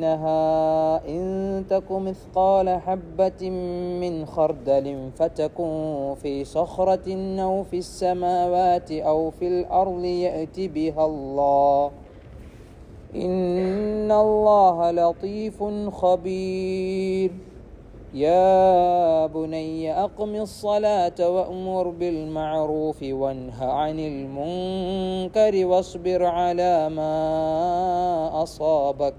إنها إن تك مثقال حبة من خردل فتكن في صخرة أو في السماوات أو في الأرض يأت بها الله. إن الله لطيف خبير. يا بني أقم الصلاة وأمر بالمعروف وانه عن المنكر واصبر على ما أصابك.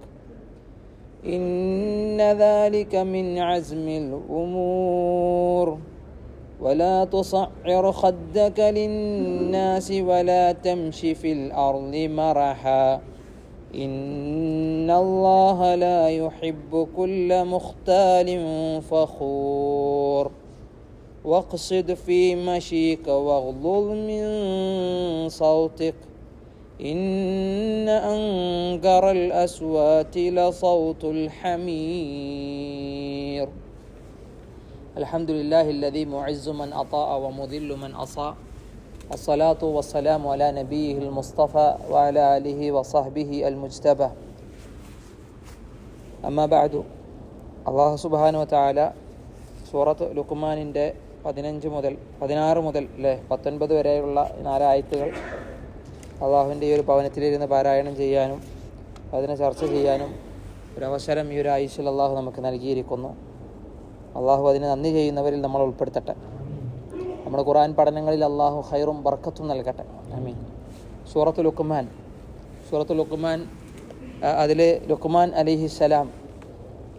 إن ذلك من عزم الأمور. ولا تصعر خدك للناس ولا تمش في الأرض مرحا. إن الله لا يحب كل مختال فخور. واقصد في مشيك واغضض من صوتك. إن أنكر الأصوات لصوت الحمير الحمد لله الذي معز من أطاع ومذل من أصاع الصلاة والسلام على نبيه المصطفى وعلى آله وصحبه المجتبى أما بعد അള്ളാഹു സുബാനു താല സൂറത്ത് ലുക്കുമാനിൻ്റെ പതിനഞ്ച് മുതൽ പതിനാറ് മുതൽ അല്ലേ പത്തൊൻപത് വരെയുള്ള നാലായത്തുകൾ അള്ളാഹുവിന്റെ ഈ ഒരു ഭവനത്തിലിരുന്ന് പാരായണം ചെയ്യാനും അതിനെ ചർച്ച ചെയ്യാനും ഒരവസരം ഈ ഒരു ആയുഷിൽ അള്ളാഹു നമുക്ക് നൽകിയിരിക്കുന്നു. അള്ളാഹു അതിനെ നന്ദി ചെയ്യുന്നവരിൽ നമ്മൾ ഉൾപ്പെടുത്തട്ടെ. നമ്മുടെ ഖുറാൻ പഠനങ്ങളിൽ അള്ളാഹു ഹൈറും ബർക്കത്തും നൽകട്ടെ. അമീൻ സൂറത്ത് ലുക്കുമാൻ സൂറത്ത് ലുക്കുമാൻ അതിൽ ലുക്കുമാൻ അലിഹിസ്സലാം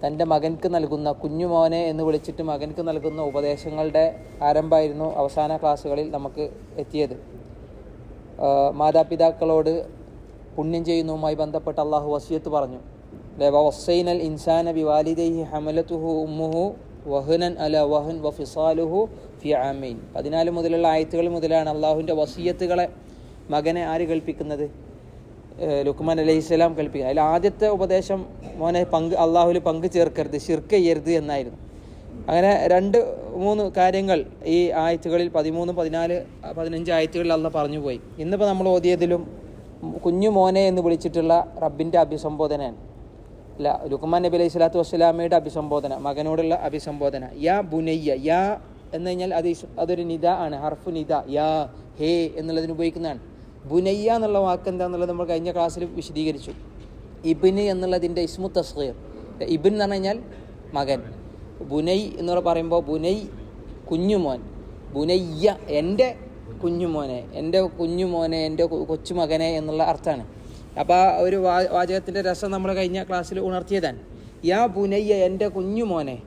തന്റെ മകൻക്ക് നൽകുന്ന കുഞ്ഞുമോനെ എന്ന് വിളിച്ചിട്ട് മകൻക്ക് നൽകുന്ന ഉപദേശങ്ങളുടെ ആരംഭമായിരുന്നു അവസാന ക്ലാസ്സുകളിൽ നമുക്ക് എത്തിയത്. മാതാപിതാക്കളോട് പുണ്യം ചെയ്യുന്നതുമായി ബന്ധപ്പെട്ട അള്ളാഹു വസിയത്ത് പറഞ്ഞു. വസൈനൽ ഇൻസാന ബി വാലിദൈഹി ഹമലത്തുഹു ഉമ്മുഹു വഹനൻ അല വഹൻ വ ഫിസാലുഹു ഫി ആമീൻ. പതിനാല് മുതലുള്ള ആയത്തുകൾ മുതലാണ് അള്ളാഹുവിന്റെ വസീയത്തുകളെ മകനെ ആര് കൽപ്പിക്കുന്നത് ലുക്മാൻ അലൈഹി സ്വലാം കൽപ്പിക്കുക അതിൽ ആദ്യത്തെ ഉപദേശം മോനെ പങ്ക് അള്ളാഹുവിൽ പങ്ക് ചേർക്കരുത് ഷിർക്ക് ചെയ്യരുത് എന്നായിരുന്നു. അങ്ങനെ രണ്ട് മൂന്ന് കാര്യങ്ങൾ ഈ ആയത്തുകളിൽ പതിമൂന്ന് പതിനാല് പതിനഞ്ച് ആയത്തുകളിൽ അന്ന് പറഞ്ഞു പോയി. ഇന്നിപ്പോൾ നമ്മൾ ഓതിയതിലും കുഞ്ഞു മോനെ എന്ന് വിളിച്ചിട്ടുള്ള റബ്ബിന്റെ അഭിസംബോധനയാണ്. അല്ല ലുക്മാൻ നബി അലൈഹി സ്വലാത്തു വസ്സലാമയുടെ അഭിസംബോധന മകനോടുള്ള അഭിസംബോധന. യാ ബുനയ്യ യാ എന്ന് കഴിഞ്ഞാൽ അത് അതൊരു നിത ആണ് ഹർഫു നിത യാ ഹേ എന്നുള്ളതിന് ഉപയോഗിക്കുന്നതാണ്. ബുനയ്യ എന്നുള്ള വാക്ക് എന്താണെന്നുള്ളത് നമ്മൾ കഴിഞ്ഞ ക്ലാസ്സിൽ വിശദീകരിച്ചു. ഇബിന് എന്നുള്ളതിന്റെ ഇസ്മു തസ്ഗീർ ഇബിൻ എന്ന് പറഞ്ഞു കഴിഞ്ഞാൽ മകൻ. ബുനൈ എന്ന് പറയുമ്പോൾ ബുനൈ കുഞ്ഞുമോൻ. ബുനയ്യ എന്റെ കുഞ്ഞുമോനെ എന്റെ കുഞ്ഞുമോനെ എന്റെ കൊച്ചുമകനെ എന്നുള്ള അർത്ഥമാണ്. അപ്പോൾ ആ ഒരു വാ വാചകത്തിന്റെ രസം നമ്മൾ കഴിഞ്ഞ ക്ലാസ്സിൽ ഉണർത്തിയതാണ്. യാ ബുനയ്യ എന്റെ കുഞ്ഞുമോനെ.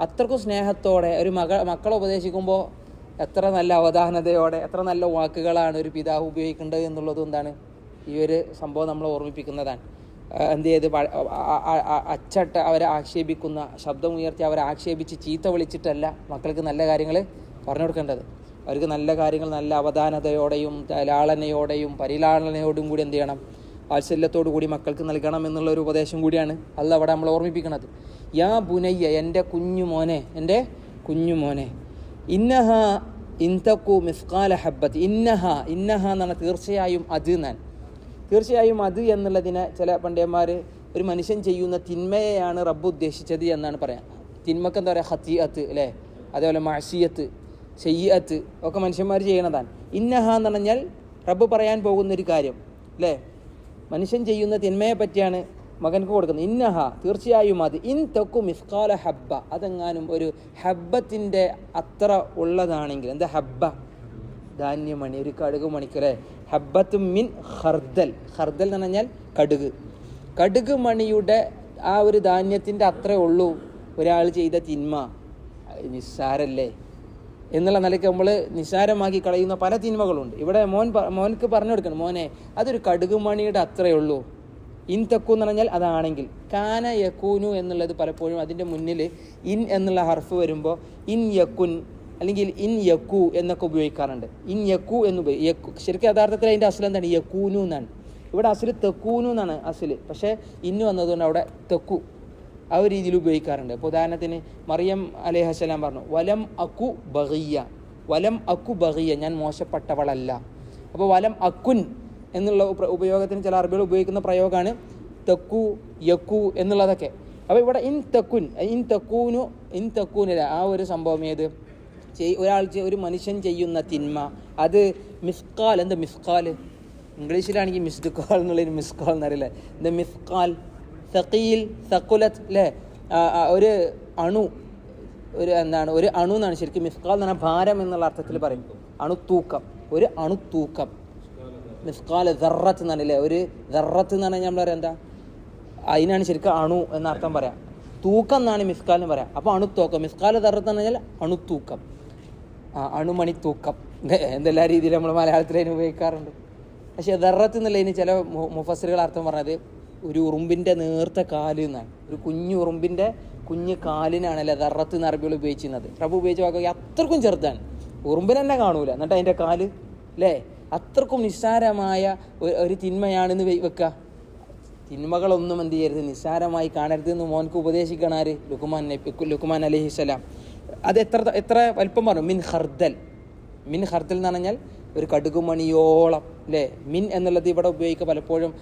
അത്രക്കും സ്നേഹത്തോടെ ഒരു മക മക്കളെ ഉപദേശിക്കുമ്പോൾ എത്ര നല്ല അവധാനതയോടെ എത്ര നല്ല വാക്കുകളാണ് ഒരു പിതാവ് ഉപയോഗിക്കേണ്ടത് എന്നുള്ളത് എന്താണ് ഈ ഒരു സംഭവം നമ്മൾ ഓർമ്മിപ്പിക്കുന്നതാണ്. എന്ത് ചെയ്ത്? അച്ചട്ട അവരെ ആക്ഷേപിക്കുന്ന ശബ്ദം ഉയർത്തി അവരെ ആക്ഷേപിച്ച് ചീത്ത വിളിച്ചിട്ടല്ല മക്കൾക്ക് നല്ല കാര്യങ്ങൾ പറഞ്ഞു കൊടുക്കേണ്ടത് അവർക്ക് നല്ല കാര്യങ്ങൾ നല്ല അവധാനതയോടെയും ലാളനയോടെയും പരിലാളനയോടും കൂടി എന്ത് ചെയ്യണം? വാത്സല്യത്തോടു കൂടി മക്കൾക്ക് നൽകണം എന്നുള്ള ഒരു ഉപദേശം കൂടിയാണ് അത് അവിടെ നമ്മൾ ഓർമ്മിപ്പിക്കുന്നത് യാ ബുനയ്യ എന്റെ കുഞ്ഞു മോനെ എന്റെ കുഞ്ഞു മോനെ ഇന്നഹ ഇന്തക്കു മിസ്കാല ഹബ്ബത്ത് ഇന്നഹ ഇന്നഹ എന്നാണ് തീർച്ചയായും അത് ഞാൻ. തീർച്ചയായും അത് എന്നുള്ളതിനെ ചില പണ്ഡിതന്മാർ ഒരു മനുഷ്യൻ ചെയ്യുന്ന തിന്മയെയാണ് റബ്ബ് ഉദ്ദേശിച്ചത് എന്നാണ് പറയാം. തിന്മക്ക് എന്താ പറയുക ഹത്തിയത്ത് അല്ലേ? അതേപോലെ മാഷിയത്ത് ചെയ്യത്ത് ഒക്കെ മനുഷ്യന്മാർ ചെയ്യണതാണ് ഇന്നഹ എന്ന് പറഞ്ഞാൽ റബ്ബ് പറയാൻ പോകുന്ന ഒരു കാര്യം അല്ലേ? മനുഷ്യൻ ചെയ്യുന്ന തിന്മയെ പറ്റിയാണ് മകൻക്ക് കൊടുക്കുന്നത്. ഇന്നഹ തീർച്ചയായും അത്. ഇൻ തൊക്കു മിസ്കാല ഹബ്ബ. അതെങ്ങാനും ഒരു ഹബ്ബത്തിന്റെ അത്ര ഉള്ളതാണെങ്കിൽ എന്താ ഹബ്ബ? ധാന്യമണി ഒരു കടുക് മണിക്കല്ലേ ഹബ്ബത്ത് മിൻ ഹർദൽ ഹർദൽ എന്ന് പറഞ്ഞാൽ കടുക്. കടുക് മണിയുടെ ആ ഒരു ധാന്യത്തിന്റെ അത്രേ ഉള്ളൂ ഒരാൾ ചെയ്ത തിന്മ. നിസ്സാരല്ലേ? എന്നുള്ള നിലയ്ക്ക് നമ്മൾ നിസ്സാരമാക്കി കളയുന്ന പല തിന്മകളുണ്ട്. ഇവിടെ മോൻ മോനക്ക് പറഞ്ഞു കൊടുക്കണം മോനെ അതൊരു കടുക് മണിയുടെ അത്രേ ഉള്ളൂ. ഇൻ തെക്കു എന്ന് പറഞ്ഞാൽ അതാണെങ്കിൽ. കാന യക്കൂനു എന്നുള്ളത് പലപ്പോഴും അതിന്റെ മുന്നിൽ ഇൻ എന്നുള്ള ഹർഫ് വരുമ്പോൾ ഇൻ യക്കുൻ അല്ലെങ്കിൽ ഇൻ യക്കു എന്നൊക്കെ ഉപയോഗിക്കാറുണ്ട്. ഇൻ യക്കു എന്ന് യക്കു ശരിക്കും യഥാർത്ഥത്തിൽ അതിന്റെ അസുൽ എന്താണ്? യക്കൂനു എന്നാണ്. ഇവിടെ അസുൽ തെക്കൂനു എന്നാണ് അസുൽ. പക്ഷേ ഇന്നു വന്നതുകൊണ്ട് അവിടെ തെക്കു ആ ഒരു രീതിയിൽ ഉപയോഗിക്കാറുണ്ട്. ഇപ്പോൾ ഉദാഹരണത്തിന് മറിയം അലൈഹസ്സലാം പറഞ്ഞു വലം അക്കു ബഹിയ വലം അക്കു ബഹിയ ഞാൻ മോശപ്പെട്ടവളല്ല. അപ്പോൾ വലം അക്കുൻ എന്നുള്ള ഉപ- ഉപയോഗത്തിന് ചില അറബികൾ ഉപയോഗിക്കുന്ന പ്രയോഗമാണ് തെക്കു യക്കു എന്നുള്ളതൊക്കെ. അപ്പോൾ ഇവിടെ ഇൻ തെക്കുൻ ഇൻ തെക്കൂനു ഇൻ തെക്കൂനില്ല ആ ഒരു സംഭവം ഏത്? ചെയ് ഒരാൾ ഒരു മനുഷ്യൻ ചെയ്യുന്ന തിന്മ. അത് മിസ്കാൽ എന്താ മിസ്കാൽ ഇംഗ്ലീഷിലാണെങ്കിൽ മിസ്ഡ് കാൾ എന്നുള്ളൊരു മിസ്കാൽ എന്നറിയില്ല? ദ മിസ്കാൽ സക്കീൽ സക്കുലത്ത് അല്ലേ ഒരു അണു ഒരു എന്താണ് ഒരു അണു എന്നാണ് ശരിക്കും മിസ്കാൽ എന്ന് പറഞ്ഞാൽ ഭാരം എന്നുള്ള അർത്ഥത്തിൽ പറയും. അണുത്തൂക്കം ഒരു അണുത്തൂക്കം മിസ്കാൽ ദറത്ത് എന്നാണ് അല്ലേ ഒരു ദറത്ത് എന്ന് പറഞ്ഞാൽ നമ്മൾ പറയാം എന്താ? അതിനാണ് ശരിക്കും അണു എന്ന അർത്ഥം പറയാം. തൂക്കം എന്നാണ് മിസ്കാൽ എന്ന് പറയാം. അപ്പോൾ അണുത്തൂക്കം മിസ്കാൽ ദറത്ത് എന്ന് പറഞ്ഞാൽ അണുത്തൂക്കം അണുമണി തൂക്കം എന്തെല്ലാ രീതിയിൽ നമ്മൾ മലയാളത്തിൽ അതിന് ഉപയോഗിക്കാറുണ്ട്. പക്ഷേ ദറത്ത് എന്നുള്ളതിന് ചില മുഫസറുകൾ അർത്ഥം പറഞ്ഞത് ഒരു ഉറുമ്പിന്റെ നേർത്ത കാൽ എന്നാണ്. ഒരു കുഞ്ഞു ഉറുമ്പിന്റെ കുഞ്ഞു അല്ലെ ദറത്ത് എന്ന് അറബികൾ ഉപയോഗിച്ചിരുന്നത്. റബ്ബ് ഉപയോഗിച്ച വാക്ക് അത്രക്കും ചെറുതാണ്. ഉറുമ്പിനെ തന്നെ കാണൂല. എന്നിട്ട് അതിന്റെ കാൽ അല്ലേ അത്രക്കും നിസ്സാരമായ ഒരു- തിന്മയാണെന്ന് വെക്കുക തിന്മകളൊന്നും എന്ത് ചെയ്യരുത്. നിസ്സാരമായി കാണരുത് എന്ന് മോൻക്ക് ഉപദേശിക്കണാർ ലുക്കുമാൻ ലുക്കുമാൻ അലഹിസ്സലാം. അത് എത്ര എത്ര വലിപ്പം പറഞ്ഞു. മിൻ ഹർദൽ മിൻ ഹർദൽ എന്ന് പറഞ്ഞാൽ ഒരു കടുകുമണിയോളം അല്ലേ മിൻ എന്നുള്ളത് ഇവിടെ ഉപയോഗിക്കുക പലപ്പോഴും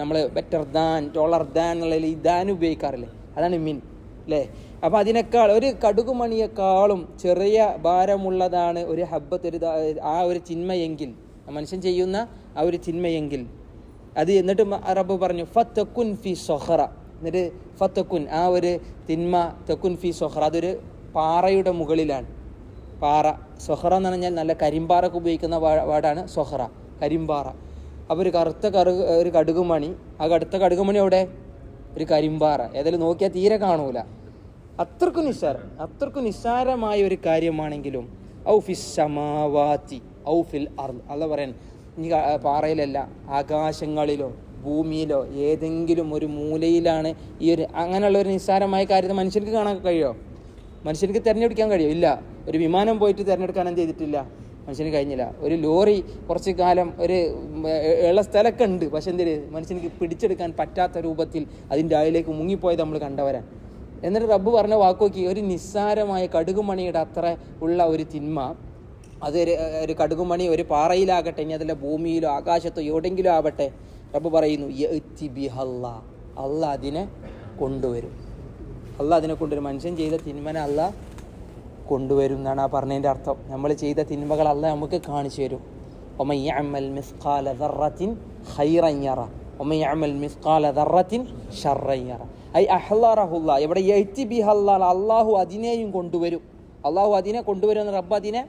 നമ്മൾ ബെറ്റർ ദാൻ ടോളർ ദാൻ എന്നുള്ളതിൽ ഈ ദാൻ ഉപയോഗിക്കാറില്ലേ? അതാണ് മിൻ അല്ലേ അപ്പോൾ അതിനേക്കാൾ ഒരു കടുകുമണിയേക്കാളും ചെറിയ ഭാരമുള്ളതാണ് ഒരു ഹബ്ബത്ത് ഒരു ആ ഒരു ചിന്മയെങ്കിൽ. മനുഷ്യൻ ചെയ്യുന്ന ആ ഒരു ചിന്മയെങ്കിൽ. അത് എന്നിട്ട് റബ്ബ് പറഞ്ഞു ഫത്തക്കുൻ ഫി സൊഹറ. എന്നിട്ട് ഫത്തക്കുൻ ആ ഒരു തിന്മ തെക്കുൻ ഫി സൊഹറ. അതൊരു പാറയുടെ മുകളിലാണ്. പാറ. സൊഹറ എന്ന് പറഞ്ഞാൽ നല്ല കരിമ്പാറൊക്കെ ഉപയോഗിക്കുന്ന വാടാണ് സൊഹറ. കരിമ്പാറ. അപ്പോൾ ഒരു കറുത്ത കറു ഒരു കടുകുമണി ആ കടുത്ത കടുകുമണി അവിടെ ഒരു കരിമ്പാറ. ഏതായാലും നോക്കിയാൽ തീരെ കാണൂല. അത്രക്കും നിസ്സാരം. അത്രക്കും നിസ്സാരമായ ഒരു കാര്യമാണെങ്കിലും ഔ ഫിസ് സമാവാത്തി ഔ ഫിൽ അർ അല്ല പറയാൻ ഈ പാറയിലല്ല ആകാശങ്ങളിലോ ഭൂമിയിലോ ഏതെങ്കിലും ഒരു മൂലയിലാണ് ഈ ഒരു അങ്ങനെയുള്ള ഒരു നിസ്സാരമായ കാര്യത്തെ മനുഷ്യർക്ക് കാണാൻ കഴിയുമോ മനുഷ്യർക്ക് തിരഞ്ഞെടുക്കാൻ കഴിയും. ഇല്ല. ഒരു വിമാനം പോയിട്ട് തിരഞ്ഞെടുക്കാൻ എന്ത് ചെയ്തിട്ടില്ല? മനുഷ്യന് കഴിഞ്ഞില്ല. ഒരു ലോറി കുറച്ച് കാലം ഒരു ഉള്ള സ്ഥലമൊക്കെ ഉണ്ട്. പക്ഷെ എന്തിന് മനുഷ്യനിക്ക് പിടിച്ചെടുക്കാൻ പറ്റാത്ത രൂപത്തിൽ അതിന്റെ ആയിലേക്ക് മുങ്ങിപ്പോയത് നമ്മൾ കണ്ടവരാൻ എന്നിട്ട് റബ്ബ് പറഞ്ഞ വാക്കോക്കി ഒരു നിസ്സാരമായ കടുകുമണിയുടെ അത്ര ഉള്ള ഒരു തിന്മ. അത് ഒരു ഒരു കടുകുമണി ഒരു പാറയിലാകട്ടെ ഇനി അതല്ല ഭൂമിയിലോ ആകാശത്തോ എവിടെങ്കിലും ആവട്ടെ റബ്ബ് പറയുന്നു ബിഹല്ല അല്ല അതിനെ കൊണ്ടുവരും. അല്ല അതിനെ കൊണ്ടുവരും മനുഷ്യൻ ചെയ്ത തിന്മനെ അല്ല കൊണ്ടുവരും എന്നാണ് ആ പറഞ്ഞതിന്റെ അർത്ഥം. നമ്മൾ ചെയ്ത തിന്മകൾ അല്ല നമുക്ക് കാണിച്ചു തരും. ഒമയ്യമൽ മിസ്കാല ദറത്തിൻ ഹൈറയ്യറ ഒമയ്യമൽ മിസ്കാല ദറത്തിൻ ഷറയ്യറ ഐ അഹ്ലാറഹുല്ല. ഇവിടെ എഴുത്തി ഹല്ലാൽ അള്ളാഹു അതിനെയും കൊണ്ടുവരും. അള്ളാഹു അതിനെ കൊണ്ടുവരും റബ്ബ് അതിനെ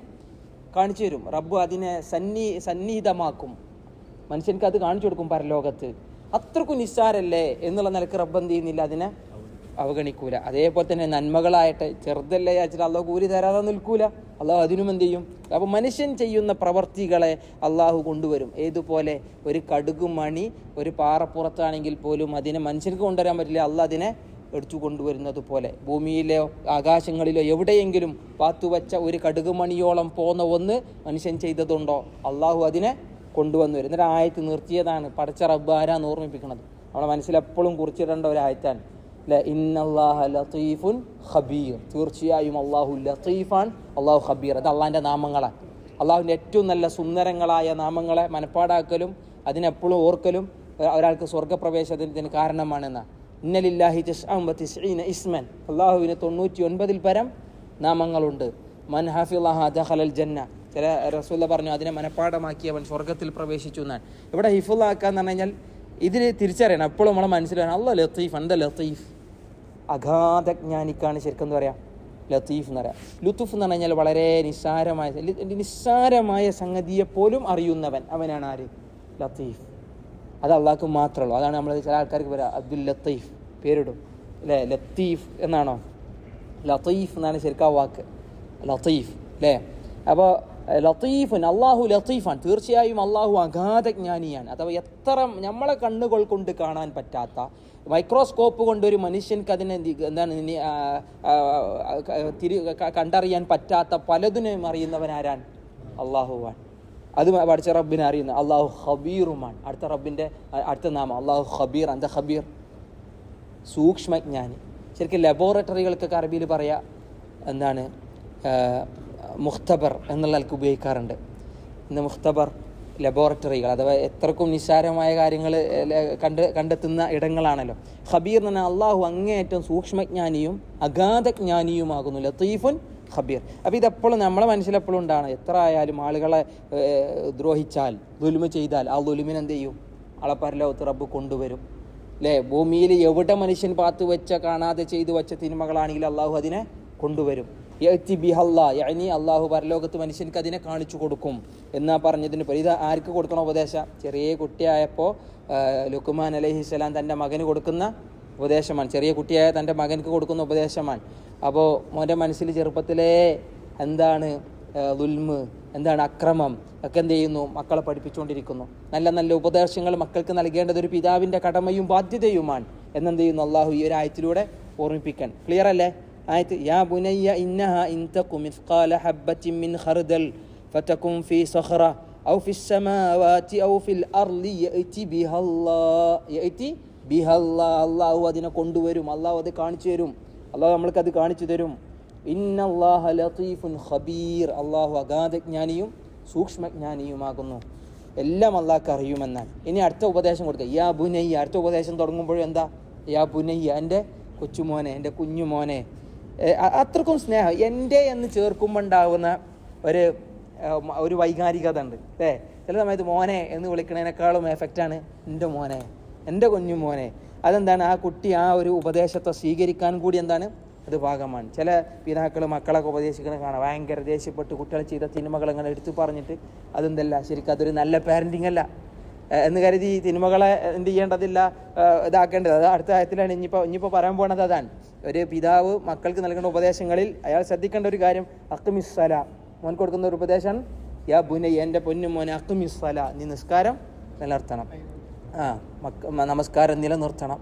കാണിച്ചു തരും. റബ്ബ് അതിനെ സന്നി സന്നിഹിതമാക്കും. മനുഷ്യൻക്ക് അത് കാണിച്ചു കൊടുക്കും പരലോകത്ത്. അത്രക്കും നിസ്സാരല്ലേ എന്നുള്ള നിലയ്ക്ക് റബ്ബ് എന്ത് ചെയ്യുന്നില്ല അതിനെ അവഗണിക്കൂല. അതേപോലെ തന്നെ നന്മകളായിട്ട് ചെറുതല്ലേ വെച്ചിട്ട് അള്ളാഹു കൂലി തരാതെ നിൽക്കൂല. അള്ളാഹു അതിനും എന്ത് ചെയ്യും? അപ്പോൾ മനുഷ്യൻ ചെയ്യുന്ന പ്രവർത്തികളെ അള്ളാഹു കൊണ്ടുവരും. ഏതുപോലെ? ഒരു കടുകുമണി ഒരു പാറപ്പുറത്താണെങ്കിൽ പോലും അതിനെ മനുഷ്യർക്ക് കൊണ്ടുവരാൻ പറ്റില്ല. അള്ളാഹ് അതിനെ എടുത്തു കൊണ്ടുവരുന്നത് പോലെ. ഭൂമിയിലോ ആകാശങ്ങളിലോ എവിടെയെങ്കിലും പാത്തുവച്ച ഒരു കടുകുമണിയോളം പോന്ന ഒന്ന് മനുഷ്യൻ ചെയ്തതുണ്ടോ? അള്ളാഹു അതിനെ കൊണ്ടുവന്നു വരും എന്നിട്ട് ആയത്ത് നിർത്തിയതാണ്. പടച്ച റബ്ബ് ആരാന്ന് ഓർമ്മിപ്പിക്കുന്നത് നമ്മുടെ മനസ്സിലെപ്പോഴും കുറിച്ചിടേണ്ട ഒരു ആയത്താണ്. ലത്തീഫുൻ ഖബീർ തീർച്ചയായും അള്ളാഹു ലത്തീഫാൻ അള്ളാഹു ഖബീർ. അത് അള്ളാഹിന്റെ നാമങ്ങളാണ് അള്ളാഹുവിന്റെ ഏറ്റവും നല്ല സുന്ദരങ്ങളായ നാമങ്ങളെ മനപ്പാടാക്കലും അതിനെപ്പോഴും ഓർക്കലും ഒരാൾക്ക് സ്വർഗപ്രവേശനത്തിന് കാരണമാണെന്നാണ് ഇന്നലില്ലാഹി തിസ്ഈന ഇസ്മൻ. അള്ളാഹുവിന് തൊണ്ണൂറ്റി ഒൻപതിൽ പരം നാമങ്ങളുണ്ട്. മൻ ഹാഫിള്ളാഹ ദഖലൽ ജന്ന. ചില റസൂല്ല പറഞ്ഞു അതിനെ മനപ്പാടമാക്കിയവൻ സ്വർഗത്തിൽ പ്രവേശിച്ചു എന്നാണ്. ഇവിടെ ഹിഫുള്ളാക്കുക എന്ന് പറഞ്ഞു കഴിഞ്ഞാൽ ഇതിൽ തിരിച്ചറിയണം. എപ്പോഴും നമ്മളെ മനസ്സിലാണ് അല്ല ലത്തീഫ് എന്താ ലത്തീഫ്. അഗാധജ്ഞാനിക്കാണ് ശരിക്കും എന്താ പറയുക ലത്തീഫ് എന്ന് പറയാം. ലുത്തുഫ് എന്ന് പറഞ്ഞു കഴിഞ്ഞാൽ വളരെ നിസ്സാരമായ നിസ്സാരമായ സംഗതിയെ പോലും അറിയുന്നവൻ അവനാണ് ആര്? ലത്തീഫ്. അത് അള്ളാഹ്ക്ക് മാത്രമേ ഉള്ളൂ അതാണ് നമ്മൾ ചില ആൾക്കാർക്ക് പറയാം അബ്ദുൽ ലത്തീഫ് പേരിടും. അല്ലേ ലത്തീഫ് എന്നാണോ? ലത്തീഫ് എന്നാണ് ശരിക്കും ആ വാക്ക്. ലത്തീഫ്. അല്ലേ അപ്പോൾ ലത്തീഫുൻ അള്ളാഹു ലത്തീഫാൻ. തീർച്ചയായും അള്ളാഹു അഗാധജ്ഞാനിയാണ്. അഥവാ എത്ര നമ്മളെ കണ്ണുകൾ കൊണ്ട് കാണാൻ പറ്റാത്ത മൈക്രോസ്കോപ്പ് കൊണ്ട് ഒരു മനുഷ്യൻക്ക് അതിനെ എന്താണ് തിരി കണ്ടറിയാൻ പറ്റാത്ത പലതിനെയും അറിയുന്നവൻ ആരാൻ അള്ളാഹുവാൻ അത് പഠിച്ച റബ്ബിനെ അറിയുന്ന അള്ളാഹു ഖബീറുമാണ്. അടുത്ത റബ്ബിന്റെ അടുത്ത നാമം അള്ളാഹു ഹബീർ എന്താ ഹബീർ സൂക്ഷ്മജ്ഞാനി. ശരിക്കും ലബോറട്ടറികൾക്കൊക്കെ അറബിയിൽ പറയാം എന്താണ് മുഖ്തബർ എന്നുള്ള നിലയ്ക്ക് ഉപയോഗിക്കാറുണ്ട്. ഇന്ന് മുഖ്തബർ ലബോറട്ടറികൾ അഥവാ എത്രക്കും നിസ്സാരമായ കാര്യങ്ങൾ കണ്ട് കണ്ടെത്തുന്ന ഇടങ്ങളാണല്ലോ. ഖബീർ എന്ന് പറഞ്ഞാൽ അള്ളാഹു അങ്ങേയറ്റം സൂക്ഷ്മജ്ഞാനിയും അഗാധജ്ഞാനിയുമാകുന്നു. ലത്തീഫുൻ ഖബീർ. അപ്പോൾ ഇതെപ്പോഴും നമ്മളെ മനസ്സിലെപ്പോഴും ഉണ്ടാണ് എത്ര ആയാലും ആളുകളെ ദ്രോഹിച്ചാൽ ദുൽമ ചെയ്താൽ ആ ദുലുമിനെന്ത് ചെയ്യും? ആളെ പരലോകത്ത് റബ്ബ് കൊണ്ടുവരും. അല്ലേ ഭൂമിയിൽ എവിടെ മനുഷ്യൻ പാത്തു വെച്ച കാണാതെ ചെയ്തു വെച്ച തിന്മകളാണെങ്കിൽ അള്ളാഹു അതിനെ കൊണ്ടുവരും. യഅ്തി അള്ളാഹു പരലോകത്ത് മനുഷ്യൻക്ക് അതിനെ കാണിച്ചു കൊടുക്കും എന്നാ പറഞ്ഞതിന് ഇത് ആർക്ക് കൊടുക്കണ ഉപദേശം? ചെറിയ കുട്ടിയായപ്പോൾ ലുക്കുമാൻ അലഹിസ്സലാം തന്റെ മകന് കൊടുക്കുന്ന ഉപദേശമാണ്. ചെറിയ കുട്ടിയായ തന്റെ മകനക്ക് കൊടുക്കുന്ന ഉപദേശമാണ്. അപ്പോൾ മോന്റെ മനസ്സിൽ ചെറുപ്പത്തിലേ എന്താണ് ദുൽമ് എന്താണ് അക്രമം ഒക്കെ എന്ത് ചെയ്യുന്നു? മക്കളെ പഠിപ്പിച്ചുകൊണ്ടിരിക്കുന്നു. നല്ല നല്ല ഉപദേശങ്ങൾ മക്കൾക്ക് നൽകേണ്ടത് ഒരു പിതാവിന്റെ കടമയും ബാധ്യതയുമാണ്. എന്നെന്ത് ചെയ്യുന്നു? അള്ളാഹു ഈ ഒരു ആയത്തിലൂടെ ഓർമ്മിപ്പിക്കാൻ. ക്ലിയർ അല്ലേ? ആയത്ത് യാ ബുനയ്യ ഇന്നഹ ഇൻതഖു മിസ്ഖാല ഹബ്ബത്തിൻ മിൻ ഖർദൽ ഫതകും ഫീ സഖറ ഔ ഫി السماوات ഔ ഫിൽ അർളി യഅതി ബിഹല്ലാ യഅതി ബിഹല്ലാ അല്ലാഹു അതിനെ കൊണ്ടുവരും അല്ലാഹു അത് കാണിച്ചു തരും അല്ലാഹു നമ്മൾക്ക് അത് കാണിച്ചു തരും ഇന്നല്ലാഹ ലത്തീഫുൻ ഖബീർ അള്ളാഹു അഗാധജ്ഞാനിയും സൂക്ഷ്മജ്ഞാനിയുമാകുന്നു എല്ലാം അള്ളാഹ്ക്ക് അറിയുമെന്നാണ് ഇനി അടുത്ത ഉപദേശം കൊടുക്കുക യാ ബുനയ്യ അടുത്ത ഉപദേശം തുടങ്ങുമ്പോഴും എന്താ യാ ബുനയ്യ എൻ്റെ കൊച്ചുമോനെ എൻ്റെ കുഞ്ഞുമോനെ ഏ, അ- അത്രക്കും സ്നേഹം. എന്റെ എന്ന് ചേർക്കുമ്പോൾ ഉണ്ടാകുന്ന ഒരു ഒരു വൈകാരികത ഉണ്ട് അല്ലേ? ചില സമയത്ത് മോനെ എന്ന് വിളിക്കുന്നതിനേക്കാളും എഫക്റ്റാണ് എന്റെ മോനെ എന്റെ കുഞ്ഞു മോനെ. അതെന്താണ്? ആ കുട്ടി ആ ഒരു ഉപദേശത്തെ സ്വീകരിക്കാൻ കൂടി എന്താണ്? അത് ഭാഗമാണ് ചില പിതാക്കൾ മക്കളൊക്കെ ഉപദേശിക്കുന്നത് കാണാം. ഭയങ്കര ദേഷ്യപ്പെട്ട് കുട്ടികൾ ചെയ്ത സിനിമകൾ അങ്ങനെ എടുത്തു പറഞ്ഞിട്ട് അതെന്തല്ല? ശരിക്കും അതൊരു നല്ല പാരന്റിങ് അല്ല. എന്ന് കരുതി സിനിമകളെ എന്ത് ചെയ്യേണ്ടതില്ല ഇതാക്കേണ്ടത്. അത് അടുത്ത കാര്യത്തിലാണ് ഇനിയിപ്പോൾ ഇനിയിപ്പോൾ പറയാൻ പോകുന്നത് അതാണ്. ഒരു പിതാവ് മക്കൾക്ക് നൽകുന്ന ഉപദേശങ്ങളിൽ അയാൾ ശ്രദ്ധിക്കേണ്ട ഒരു കാര്യം അക്മിസ്സല മോൻ കൊടുക്കുന്ന ഒരു ഉപദേശം യാ ബുന എന്റെ പൊന്നു മോനെ അക്മിസ്സല നീ നിസ്കാരം നിലനിർത്തണം. ആ നമസ്കാരം നിലനിർത്തണം.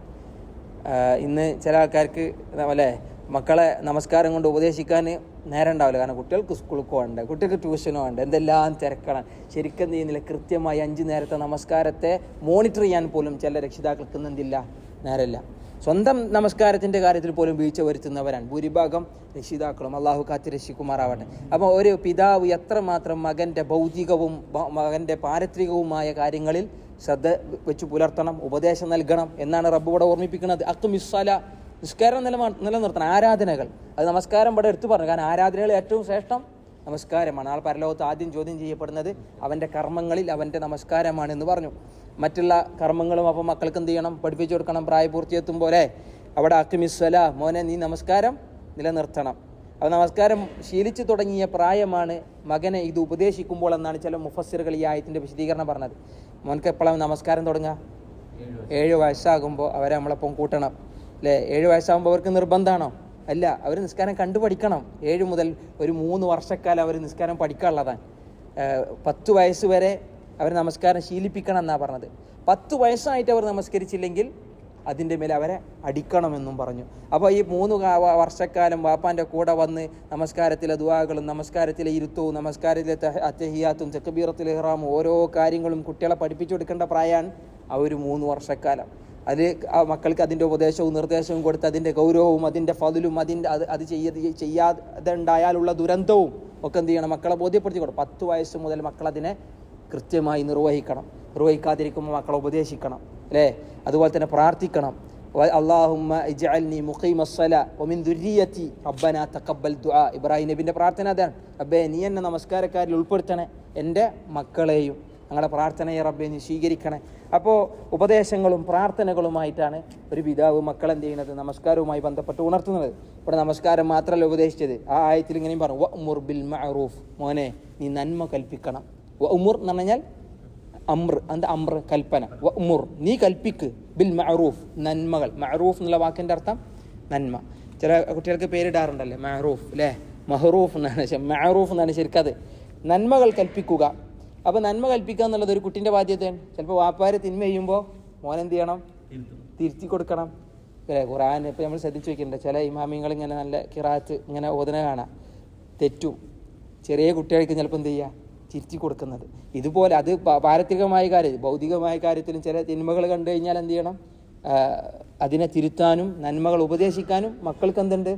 ഇന്ന് ചില ആൾക്കാർക്ക് അല്ലേ മക്കളെ നമസ്കാരം കൊണ്ട് ഉപദേശിക്കാൻ നേരം ഉണ്ടാവില്ല. കാരണം കുട്ടികൾക്ക് സ്കൂളിൽ പോകണ്ട കുട്ടികൾക്ക് ട്യൂഷനോ വേണ്ട എന്തെല്ലാം തിരക്കണം ശരിക്കും ചെയ്യുന്നില്ല കൃത്യമായി അഞ്ച് നേരത്തെ നമസ്കാരത്തെ മോണിറ്റർ ചെയ്യാൻ പോലും ചില രക്ഷിതാക്കൾക്ക് എന്തില്ല നേരമില്ല. സ്വന്തം നമസ്കാരത്തിന്റെ കാര്യത്തിൽ പോലും വീഴ്ച വരുത്തുന്നവരാണ്. ഭൂരിഭാഗം രക്ഷിതാക്കളും അള്ളാഹു കാത്തി രക്ഷിക്കുമാറാവട്ടെ. അപ്പോൾ ഒരു പിതാവ് എത്രമാത്രം മകന്റെ ഭൗതികവും മകന്റെ പാരത്രികവുമായ കാര്യങ്ങളിൽ ശ്രദ്ധ വെച്ച് പുലർത്തണം ഉപദേശം നൽകണം എന്നാണ് റബ്ബ് ഇവിടെ ഓർമ്മിപ്പിക്കുന്നത്. അക്കുമിസ്സല നിസ്കാരം നില നിലനിർത്തണം. ആരാധനകൾ. അത് നമസ്കാരം ഇവിടെ എടുത്തു പറഞ്ഞു. കാരണം ആരാധനകൾ ഏറ്റവും ശ്രേഷ്ഠം നമസ്കാരമാണ്. ആൾ പരലോകത്ത് ആദ്യം ചോദ്യം ചെയ്യപ്പെടുന്നത് അവന്റെ കർമ്മങ്ങളിൽ അവന്റെ നമസ്കാരമാണ് എന്ന് പറഞ്ഞു. മറ്റുള്ള കർമ്മങ്ങളും അപ്പോൾ മക്കൾക്ക് എന്ത് ചെയ്യണം? പഠിപ്പിച്ചു കൊടുക്കണം. പ്രായപൂർത്തിയെത്തും പോലെ അവിടെ അക്കിമിസ്വല മോനെ നീ നമസ്കാരം നിലനിർത്തണം. അപ്പോൾ നമസ്കാരം ശീലിച്ചു തുടങ്ങിയ പ്രായമാണ് മകനെ ഇത് ഉപദേശിക്കുമ്പോൾ എന്നാണ് ചില മുഫസ്സിറുകൾ ഈ ആയത്തിന്റെ വിശദീകരണം പറഞ്ഞത്. മോനക്ക് എപ്പോഴാണ് നമസ്കാരം തുടങ്ങുക? ഏഴ് വയസ്സാകുമ്പോൾ അവരെ നമ്മളെപ്പം കൂട്ടണം. അല്ലേ ഏഴ് വയസ്സാകുമ്പോൾ അവർക്ക് നിർബന്ധമാണോ അല്ല അവർ നിസ്കാരം കണ്ടു പഠിക്കണം. ഏഴ് മുതൽ ഒരു മൂന്ന് വർഷക്കാലം അവർ നിസ്കാരം പഠിക്കാനുള്ളതാണ്. പത്ത് വയസ്സ് വരെ അവർ നമസ്കാരം ശീലിപ്പിക്കണം എന്നാണ് പറഞ്ഞത്. പത്ത് വയസ്സായിട്ട് അവർ നമസ്കരിച്ചില്ലെങ്കിൽ അതിന്റെ മേലെ അവരെ അടിക്കണമെന്നും പറഞ്ഞു. അപ്പോൾ ഈ മൂന്ന് വർഷക്കാലം വാപ്പാന്റെ കൂടെ വന്ന് നമസ്കാരത്തിലെ ദുവാകളും നമസ്കാരത്തിലെ ഇരുത്തവും നമസ്കാരത്തിലെ അത്യഹിയാത്തും ചക്കബീറത്തിൽ ഇഹ്റാമും ഓരോ കാര്യങ്ങളും കുട്ടികളെ പഠിപ്പിച്ചു കൊടുക്കേണ്ട പ്രായമാണ് ആ ഒരു മൂന്ന് വർഷക്കാലം. അത് ആ മക്കൾക്ക് അതിന്റെ ഉപദേശവും നിർദ്ദേശവും കൊടുത്ത് അതിന്റെ ഗൗരവവും അതിന്റെ ഫതിലും അതിന്റെ അത് അത് ചെയ്യത് ചെയ്യാതെ ഉണ്ടായാലുള്ള ദുരന്തവും ഒക്കെ എന്ത് ചെയ്യണം? മക്കളെ ബോധ്യപ്പെടുത്തി കൊടുക്കും പത്ത് വയസ്സ് മുതൽ മക്കളതിനെ കൃത്യമായി നിർവഹിക്കണം. നിർവഹിക്കാതിരിക്കുമ്പോൾ മക്കളെ ഉപദേശിക്കണം. അല്ലേ? അതുപോലെ തന്നെ പ്രാർത്ഥിക്കണം. അള്ളാഹുമ്മ ഇജഅൽനി മുഖീമസ്സല ഒമിൻ ദുരിയത്തി റബ്ബന തഖബ്ബൽ ദുആ. ഇബ്രാഹിം നബിന്റെ പ്രാർത്ഥന അതാണ്. റബ്ബേ നീ എന്നെ നമസ്കാരക്കാരിൽ ഉൾപ്പെടുത്തണേ. എന്റെ മക്കളെയും ഞങ്ങളുടെ പ്രാർത്ഥനയെ റബ്ബെ നീ സ്വീകരിക്കണേ. അപ്പോൾ ഉപദേശങ്ങളും പ്രാർത്ഥനകളുമായിട്ടാണ് ഒരു പിതാവ് മക്കളെന്ത് ചെയ്യുന്നത്? നമസ്കാരവുമായി ബന്ധപ്പെട്ട് ഉണർത്തുന്നത്. ഇവിടെ നമസ്കാരം മാത്രമല്ല ഉപദേശിച്ചത്. ആ ആയത്തിൽ ഇങ്ങനെയും പറഞ്ഞു വ ഉമുർ ബിൽ മഅറൂഫ്. മോനെ നീ നന്മ കൽപ്പിക്കണം. വ ഉമുർ എന്ന് പറഞ്ഞാൽ അമ്ര എന്താ അമ്ര കൽപ്പന. വ ഉമുർ നീ കൽപ്പിക്ക്. ബിൽ മഅറൂഫ് നന്മകൾ. മഅറൂഫ് എന്നുള്ള വാക്കിന്റെ അർത്ഥം നന്മ. ചില കുട്ടികൾക്ക് പേരിടാറുണ്ടല്ലേ? മഅറൂഫ് അല്ലേ മഹറൂഫ് എന്നാണ് മഅറൂഫ് എന്നാണ് ശരിക്കത്. നന്മകൾ കൽപ്പിക്കുക. അപ്പോൾ നന്മ കൽപ്പിക്കുക എന്നുള്ളത് ഒരു കുട്ടിന്റെ ബാധ്യതയാണ്. ചിലപ്പോൾ വാപ്പാര് തിന്മ ചെയ്യുമ്പോൾ മോൻ എന്ത് ചെയ്യണം? തിരുത്തി കൊടുക്കണം. അല്ലേ? ഖുറാൻ ഇപ്പോൾ നമ്മൾ ശ്രദ്ധിച്ച് വെക്കുന്നുണ്ട് ചില ഇമാമിങ്ങൾ ഇങ്ങനെ നല്ല കിറാത്ത് ഇങ്ങനെ ഓതന കാണാം. തെറ്റും. ചെറിയ കുട്ടികൾക്ക് ചിലപ്പോൾ എന്ത് ചെയ്യുക തിരുത്തി കൊടുക്കുന്നത്. ഇതുപോലെ അത് പാരത്രികമായ കാര്യം ഭൗതികമായ കാര്യത്തിലും ചില തിന്മകൾ കണ്ടു കഴിഞ്ഞാൽ എന്ത് ചെയ്യണം? അതിനെ തിരുത്താനും നന്മകൾ ഉപദേശിക്കാനും മക്കൾക്ക് എന്തുണ്ട്?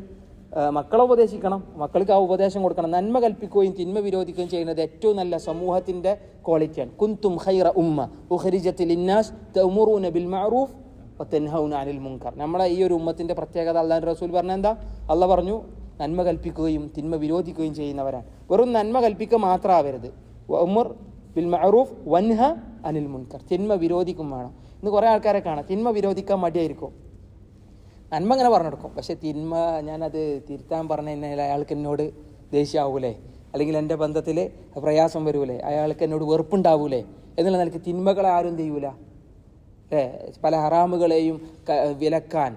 മക്കളെ ഉപദേശിക്കണം മക്കൾക്ക് ആ ഉപദേശം കൊടുക്കണം നന്മ കൽപ്പിക്കുകയും തിന്മ വിരോധിക്കുകയും ചെയ്യുന്നത് ഏറ്റവും നല്ല സമൂഹത്തിന്റെ ക്വാളിറ്റിയാണ് കുന്തും ഹൈറ ഉമ്മ ഉഹരിജത്തിൽ ഇന്നാസ് തഅ്മുറൂന ബിൽ മഅറൂഫ് വതൻഹൗന അനിൽ മുങ്കർ നമ്മളെ ഈ ഒരു ഉമ്മത്തിന്റെ പ്രത്യേകത അള്ളാഹു റസൂൽ പറഞ്ഞ എന്താ? അല്ല പറഞ്ഞു നന്മ കൽപ്പിക്കുകയും തിന്മ വിരോധിക്കുകയും ചെയ്യുന്നവരാണ്. വെറും നന്മ കൽപ്പിക്കുക മാത്രമാവരുത്. ഉമർ ബിൽ മഅറൂഫ് വൻഹ അനിൽ മുൻകർ. തിന്മ വിരോധിക്കും വേണം. ഇന്ന് കുറേ ആൾക്കാരെ കാണാം. തിന്മ വിരോധിക്കാൻ മടിയായിരിക്കും. നന്മ പറഞ്ഞു പറഞ്ഞെടുക്കും. പക്ഷെ തിന്മ ഞാനത് തിരുത്താൻ പറഞ്ഞു കഴിഞ്ഞാൽ അയാൾക്ക് എന്നോട് ദേഷ്യമാവൂലേ അല്ലെങ്കിൽ എന്റെ ബന്ധത്തിൽ പ്രയാസം വരൂലേ? അയാൾക്ക് എന്നോട് വെറുപ്പുണ്ടാവൂലേ? എന്നുള്ള നിലയ്ക്ക് തിന്മകളെ ആരും ചെയ്യൂല. അല്ലേ? പല ഹറാമുകളെയും വിലക്കാൻ.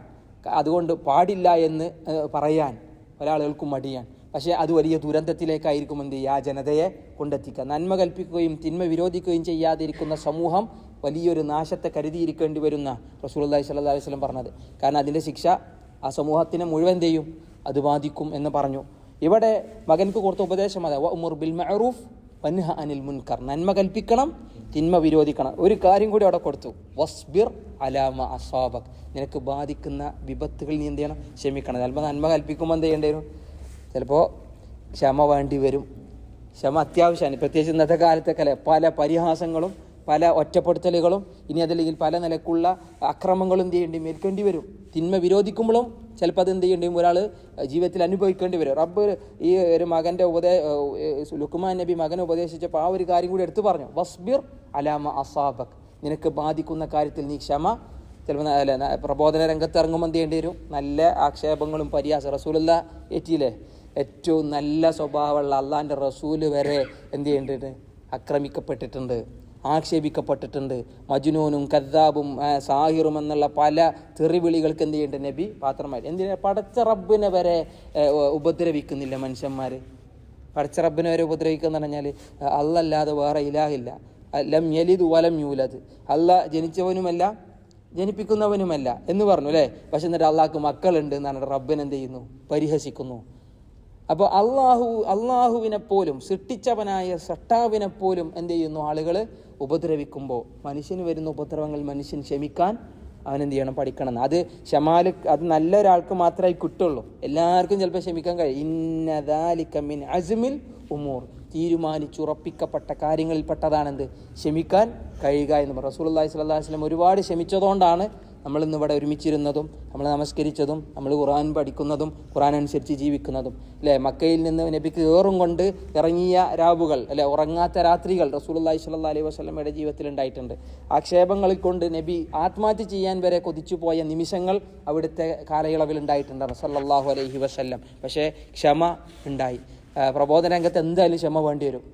അതുകൊണ്ട് പാടില്ല എന്ന് പറയാൻ പല ആളുകൾക്കും മടിയാണ്. പക്ഷേ അത് വലിയ ദുരന്തത്തിലേക്കായിരിക്കും എന്ത് ആ ജനതയെ കൊണ്ടെത്തിക്കുക. നന്മ കൽപ്പിക്കുകയും തിന്മ വിരോധിക്കുകയും ചെയ്യാതിരിക്കുന്ന സമൂഹം വലിയൊരു നാശത്തെ കരുതിയിരിക്കേണ്ടി വരുന്ന റസൂലുള്ളാഹി സ്വല്ലല്ലാഹി അലൈഹി വസല്ലം പറഞ്ഞത്. കാരണം അതിന്റെ ശിക്ഷ ആ സമൂഹത്തിനെ മുഴുവൻ ചെയ്യും? അത് ബാധിക്കും എന്ന് പറഞ്ഞു. ഇവിടെ മകൻക്ക് കൊടുത്ത ഉപദേശം അതെ ഉമുർ ബിൽ മഅറൂഫ് വൻഹ അനിൽ മുൻകർ. നന്മ കൽപ്പിക്കണം തിന്മ വിരോധിക്കണം. ഒരു കാര്യം കൂടി അവിടെ കൊടുത്തു. വസ്ബിർ അലാമ അസാബക്. നിനക്ക് ബാധിക്കുന്ന വിപത്തുകൾ നീ എന്ത് ചെയ്യണം? ക്ഷമിക്കണം. ചിലപ്പോൾ നന്മ കൽപ്പിക്കുമ്പോൾ എന്ത് ചെയ്യേണ്ടി വരും? ചിലപ്പോൾ ക്ഷമ വേണ്ടി വരും. ക്ഷമ അത്യാവശ്യമാണ്. പ്രത്യേകിച്ച് ഇന്നത്തെ കാലത്തൊക്കെ അല്ലേ? പല പരിഹാസങ്ങളും പല ഒറ്റപ്പെടുത്തലുകളും ഇനി അതല്ലെങ്കിൽ പല നിലക്കുള്ള അക്രമങ്ങളും ചെയ്യേണ്ടി മേൽക്കേണ്ടി വരും. തിന്മ വിരോധിക്കുമ്പോഴും ചിലപ്പോൾ അത് എന്ത് ചെയ്യേണ്ടി വരും? ഒരാൾ ജീവിതത്തിൽ അനുഭവിക്കേണ്ടി വരും. റബ്ബ് ഈ ഒരു മകന്റെ ഉപദേ ലുക്കുമാൻ നബി മകനെ ഉപദേശിച്ചപ്പോൾ ആ ഒരു കാര്യം കൂടി എടുത്തു പറഞ്ഞു. വസ്ബിർ അലാമ അസാബക്. നിനക്ക് ബാധിക്കുന്ന കാര്യത്തിൽ നീ ക്ഷമ. ചിലപ്പോൾ അല്ല പ്രബോധന രംഗത്ത് ഇറങ്ങുമ്പോൾ എന്ത് ചെയ്യേണ്ടി വരും? നല്ല ആക്ഷേപങ്ങളും പരിഹാസം. റസൂലല്ല ഏറ്റിയില്ലേ? ഏറ്റവും നല്ല സ്വഭാവമുള്ള അള്ളാന്റെ റസൂൽ വരെ എന്ത് ചെയ്യേണ്ടിട്ട് ആക്രമിക്കപ്പെട്ടിട്ടുണ്ട് ആക്ഷേപിക്കപ്പെട്ടിട്ടുണ്ട്. മജ്നൂനും കദ്ദാബും സാഹിറും എന്നുള്ള പല തെറിവിളികൾക്ക് എന്ത് ചെയ്യേണ്ട നബി? പാത്രമായി. എന്തിനാ? പടച്ച റബ്ബിനെ വരെ ഉപദ്രവിക്കുന്നില്ല മനുഷ്യന്മാർ പടച്ച റബ്ബിനെ വരെ ഉപദ്രവിക്കുക എന്ന് പറഞ്ഞാൽ അല്ലല്ലാതെ വേറെ ഇലാഹില്ല. ലം യലിദ് വലം യൂലത് അല്ല ജനിച്ചവനുമല്ല ജനിപ്പിക്കുന്നവനുമല്ല എന്ന് പറഞ്ഞു അല്ലേ? പക്ഷെ എന്നിട്ട് അള്ളാഹ്ക്ക് മക്കളുണ്ട് എന്നാണ് റബ്ബിനെന്ത് ചെയ്യുന്നു? പരിഹസിക്കുന്നു. അപ്പോൾ അള്ളാഹു അള്ളാഹുവിനെ പോലും സൃഷ്ടിച്ചവനായ സട്ടാവിനെ പോലും എന്ത് ചെയ്യുന്നു? ആളുകൾ ഉപദ്രവിക്കുമ്പോൾ മനുഷ്യന് വരുന്ന ഉപദ്രവങ്ങൾ മനുഷ്യൻ ക്ഷമിക്കാൻ അവൻ എന്ത് ചെയ്യണം? പഠിക്കണം. അത് ക്ഷമാൽ അത് നല്ല ഒരാൾക്ക് മാത്രമേ കിട്ടുള്ളൂ. എല്ലാവർക്കും ചിലപ്പോൾ ക്ഷമിക്കാൻ കഴിയും. ഇന്നദാലിക്കമിൻ അസ്മിൽ ഉമൂർ. തീരുമാനിച്ചുറപ്പിക്കപ്പെട്ട കാര്യങ്ങളിൽപ്പെട്ടതാണെന്ത് ക്ഷമിക്കാൻ കഴിയുക എന്ന് പറയും റസൂലുള്ളാഹി സ്വല്ലല്ലാഹി അലൈഹി വസല്ലം ഒരുപാട് ക്ഷമിച്ചതുകൊണ്ടാണ് ഇവിടെ ഒരുമിച്ചിരുന്നതും നമ്മൾ നമസ്കരിച്ചതും നമ്മൾ ഖുറാൻ പഠിക്കുന്നതും ഖുറാൻ അനുസരിച്ച് ജീവിക്കുന്നതും അല്ലേ? മക്കയിൽ നിന്ന് നബിക്ക് ഏറും കൊണ്ട് ഇറങ്ങിയ രാവുകൾ അല്ലെ? ഉറങ്ങാത്ത രാത്രികൾ റസൂലുള്ളാഹി സ്വല്ലല്ലാഹി അലൈഹി വസ്ലമയുടെ ജീവിതത്തിൽ ഉണ്ടായിട്ടുണ്ട് ആക്ഷേപങ്ങളിൽ കൊണ്ട് നബി ആത്മഹത്യ ചെയ്യാൻ വരെ കൊതിച്ചു പോയ നിമിഷങ്ങൾ അവിടുത്തെ കാലയളവിൽ ഉണ്ടായിട്ടുണ്ട് സല്ലാഹു അലൈഹി വസ്ല്ലം. പക്ഷേ ക്ഷമ ഉണ്ടായി. പ്രബോധന രംഗത്ത് എന്തായാലും ക്ഷമ വേണ്ടി വരും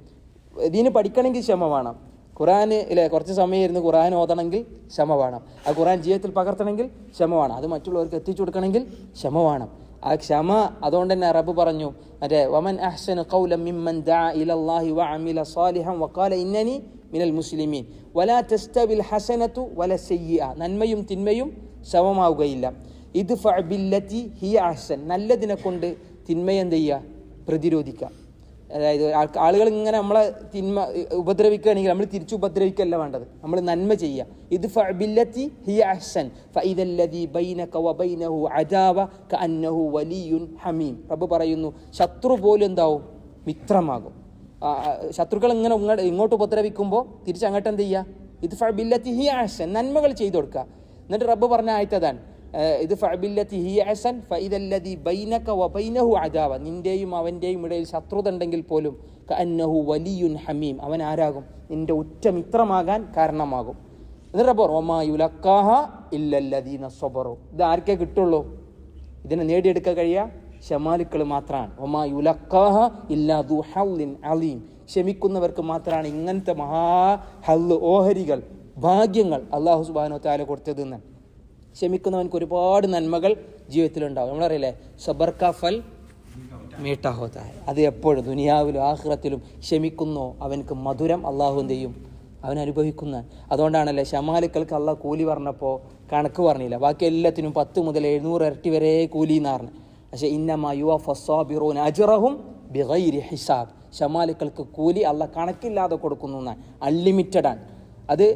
ഇതിന് പഠിക്കണമെങ്കിൽ ക്ഷമ വേണം. ഖുറാൻ ഇല്ലേ കുറച്ച് സമയം ഇരുന്ന് ഖുറാൻ ഓതണമെങ്കിൽ ക്ഷമ വേണം. ആ ഖുറാൻ ജീവിതത്തിൽ പകർത്തണമെങ്കിൽ ക്ഷമ വേണം. അത് മറ്റുള്ളവർക്ക് എത്തിച്ചു കൊടുക്കണമെങ്കിൽ ക്ഷമ വേണം. ആ ക്ഷമ അതുകൊണ്ട് തന്നെ റബ്ബ് പറഞ്ഞു മറ്റേ വമൻ മിമ്മൻ വഖാല ഇന്നനി മിനൽ മുസ്ലിമീൻ. വലാ തസ്തവിൽ ഹസനതു വല സയ്യിഅ. നന്മയും തിന്മയും ശവമാവുകയില്ല ഇത് ബില്ലത്തി ഹി അഹ്സൻ. നല്ലതിനെ കൊണ്ട് തിന്മയെ എന്ത് ചെയ്യുക? പ്രതിരോധിക്കുക. അതായത് ആളുകൾ ഇങ്ങനെ നമ്മളെ തിന്മ ഉപദ്രവിക്കുകയാണെങ്കിൽ നമ്മൾ തിരിച്ചു ഉപദ്രവിക്കുകയല്ല വേണ്ടത്. നമ്മൾ നന്മ ചെയ്യുക. ഇത് ഫബില്ലത്തി ഹിയ അഹ്സൻ. ഫഇദല്ലദി ബൈനക വബൈനഹു അദാവ കഅന്നഹു വലിയുൻ ഹമീം. റബ്ബ് പറയുന്നു ശത്രു പോലും എന്താവും? മിത്രമാകും. ശത്രുക്കൾ ഇങ്ങനെ ഇങ്ങോട്ട് ഉപദ്രവിക്കുമ്പോൾ തിരിച്ച് അങ്ങോട്ട് എന്ത് ചെയ്യുക? ഇത് ഫബില്ലത്തി ഹി അഹ്സൻ. നന്മകൾ ചെയ്തു കൊടുക്കുക. എന്നിട്ട് റബ്ബ് പറഞ്ഞ ആയത്തതാണ് ഇത് ഫഅബില്ലത്തി ഹിയ അഹ്സൻ ഫഇദല്ലദി ബൈനക വബൈനഹു അദാവ നിന്റെയും അവന്റെയും ഇടയിൽ ശത്രുത ഉണ്ടെങ്കിൽ പോലും കഅന്നഹു വലിയുൻ ഹമീം. അവൻ ആരാകും? നിന്റെ ഉറ്റ മിത്രമാകാൻ കാരണമാകും. എന്നിട്ട് റബ്ബ് ഒമാ യുലക്കാഹ ഇല്ലല്ലദീന സ്വബറു. ഇത് ആർക്കേ കിട്ടുള്ളൂ? ഇതിനെ നേടിയെടുക്കാൻ കഴിയുക ഷമാലുക്കൾ മാത്രമാണ്. ഒമായുലക്കാഹ ഇല്ലാ ദു ഹൗലിൻ അലീം. ക്ഷമിക്കുന്നവർക്ക് മാത്രമാണ് ഇങ്ങനത്തെ മഹാ ഹല്ല് ഓഹരികൾ ഭാഗ്യങ്ങൾ അള്ളാഹു സുബാനോ താല കൊടുത്തത് എന്ന് ക്ഷമിക്കുന്നവൻക്ക് ഒരുപാട് നന്മകൾ ജീവിതത്തിലുണ്ടാവും. നമ്മളറിയില്ലേ? സബർക്ക ഫൽ മീട്ടാഹോതായ അത് എപ്പോഴും ദുനിയാവിലും ആഹ്റത്തിലും ക്ഷമിക്കുന്നോ. അവനക്ക് മധുരം അള്ളാഹു എന്ത് ചെയ്യും? അവൻ അതുകൊണ്ടാണല്ലേ ശമാലിക്കൽക്ക് അള്ളാഹ് കൂലി പറഞ്ഞപ്പോൾ കണക്ക് പറഞ്ഞില്ല. ബാക്കി എല്ലാത്തിനും പത്ത് മുതൽ എഴുന്നൂറ് ഇരട്ടി വരെ കൂലി എന്ന് പറഞ്ഞു. പക്ഷേ ഇന്നമ യുവ ഫസ്വാബിറൂൻ അജറഹും ബിഗൈരി ഹിസാബ്. ശമാലിക്കൽക്ക് കൂലി അല്ല കണക്കില്ലാതെ കൊടുക്കുന്നു എന്നാണ്. അൺലിമിറ്റഡ് ആണ് അത്